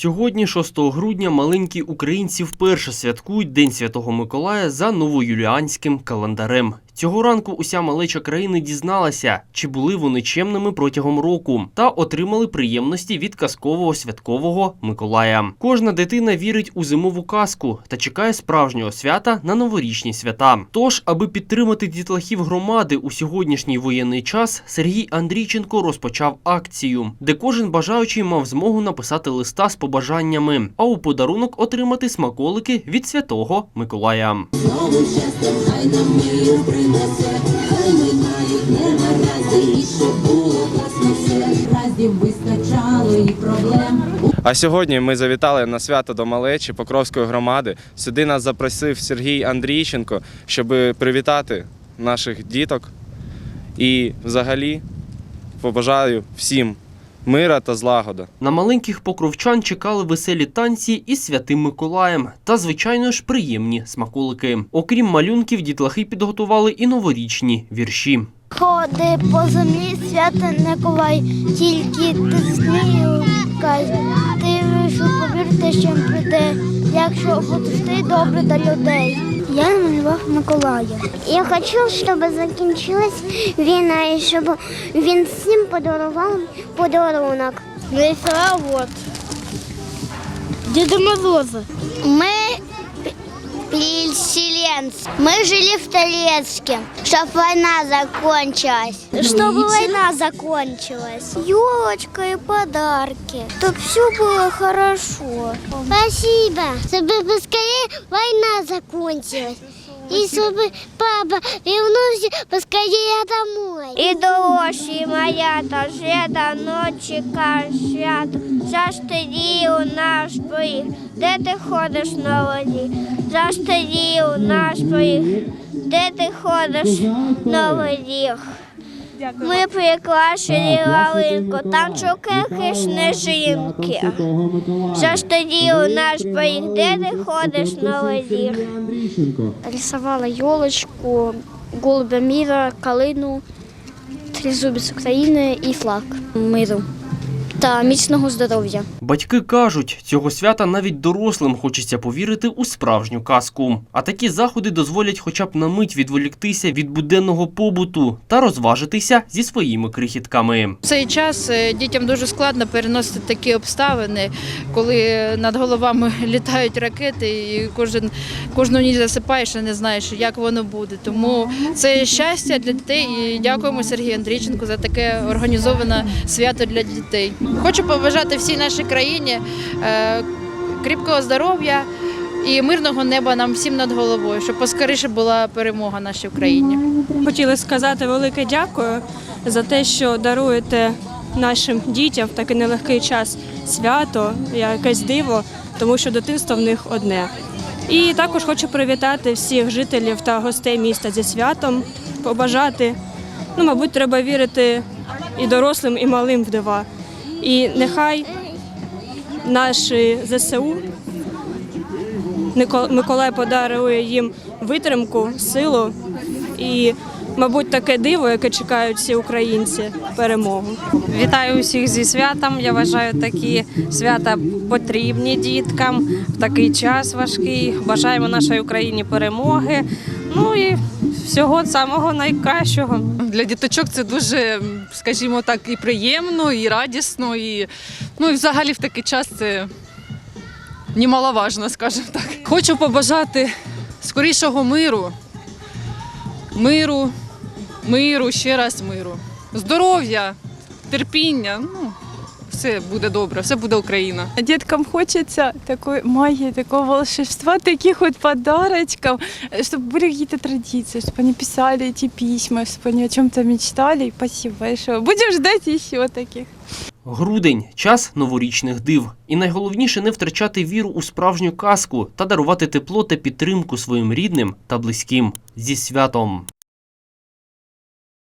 Сьогодні, 6 грудня, маленькі українці вперше святкують День Святого Миколая за новоюліанським календарем. Цього ранку уся малеча країни дізналася, чи були вони чемними протягом року, та отримали приємності від казкового святкового Миколая. Кожна дитина вірить у зимову казку та чекає справжнього свята на новорічні свята. Тож, аби підтримати дітлахів громади у сьогоднішній воєнний час, Сергій Андрійченко розпочав акцію, де кожен бажаючий мав змогу написати листа з побажаннями, а у подарунок отримати смаколики від святого Миколая. Знову хай мир принесе, хай і щоб було класно все. Разів вистачало і проблем. А сьогодні ми завітали на свято до малечі Покровської громади. Сюди нас запросив Сергій Андрійченко, щоб привітати наших діток. І взагалі побажаю всім мира та злагода. На маленьких покровчан чекали веселі танці із святим Миколаєм та, звичайно ж, приємні смаколики. Окрім малюнків, дітлахи підготували і новорічні вірші. Ходи по землі, свята Николай, тільки ти снігай. Ти вийшов, повірте, що прийде, якщо будеш ти добре до людей. Я намалював Миколая. Я хочу, щоб закінчилась війна і щоб він всім подарував подарунок. Весела от Діда Мороза. Мы переселенцы. Мы жили в Толецке, чтобы война закончилась. Чтобы война закончилась. Елочка и подарки. Чтобы все было хорошо. Спасибо. Чтобы поскорее война закончилась. І щоб папа вернулся поскорее домой. І дорожчі моя та вже давно чекає свято. За ж тоді у наш поріг, де ти ходиш на воді? За ж тоді у наш поріг, де ти ходиш на воді? Ми прикрашили лалинку, там чукахи снежинки. Вже ж тоді у нас де ти ходиш на воді? Рисувала йолочку, голубя міра, калину, тризубець України і флаг. Миру та міцного здоров'я. Батьки кажуть, цього свята навіть дорослим хочеться повірити у справжню казку. А такі заходи дозволять хоча б на мить відволіктися від буденного побуту та розважитися зі своїми крихітками. В цей час е, дітям дуже складно переносити такі обставини, коли над головами літають ракети, і кожен кожну ніч засипаєш і не знаєш, як воно буде. Тому це щастя для дітей. І дякуємо Сергію Андрійченку за таке організоване свято для дітей. Хочу побажати всій нашій країні е, кріпкого здоров'я. І мирного неба нам всім над головою, щоб поскоріше була перемога нашій Україні. Хотіли сказати велике дякую за те, що даруєте нашим дітям в такий нелегкий час свято, якесь диво, тому що дитинство в них одне. І також хочу привітати всіх жителів та гостей міста зі святом, побажати. Ну, мабуть, треба вірити і дорослим, і малим в дива. І нехай наші ЗСУ Миколай подарує їм витримку, силу і, мабуть, таке диво, яке чекають всі українці перемогу. Вітаю усіх зі святом. Я вважаю, такі свята потрібні діткам в такий час важкий. Бажаємо нашій Україні перемоги. Ну і всього самого найкращого. Для діточок це дуже, скажімо так, і приємно, і радісно, і ну і взагалі в такий час це немаловажно, скажімо так. Хочу побажати скорішого миру, миру, миру, ще раз миру, здоров'я, терпіння. Ну, все буде добре, все буде Україна. Деткам хочется такой магии, такого волшебства, таких вот подарочков, чтобы были какие-то традиции, чтобы они писали эти письма, чтобы они о чем-то мечтали. И Спасибо большое. Будем ждать еще таких. Грудень час новорічних див. І найголовніше не втрачати віру у справжню казку та дарувати тепло та підтримку своїм рідним та близьким зі святом.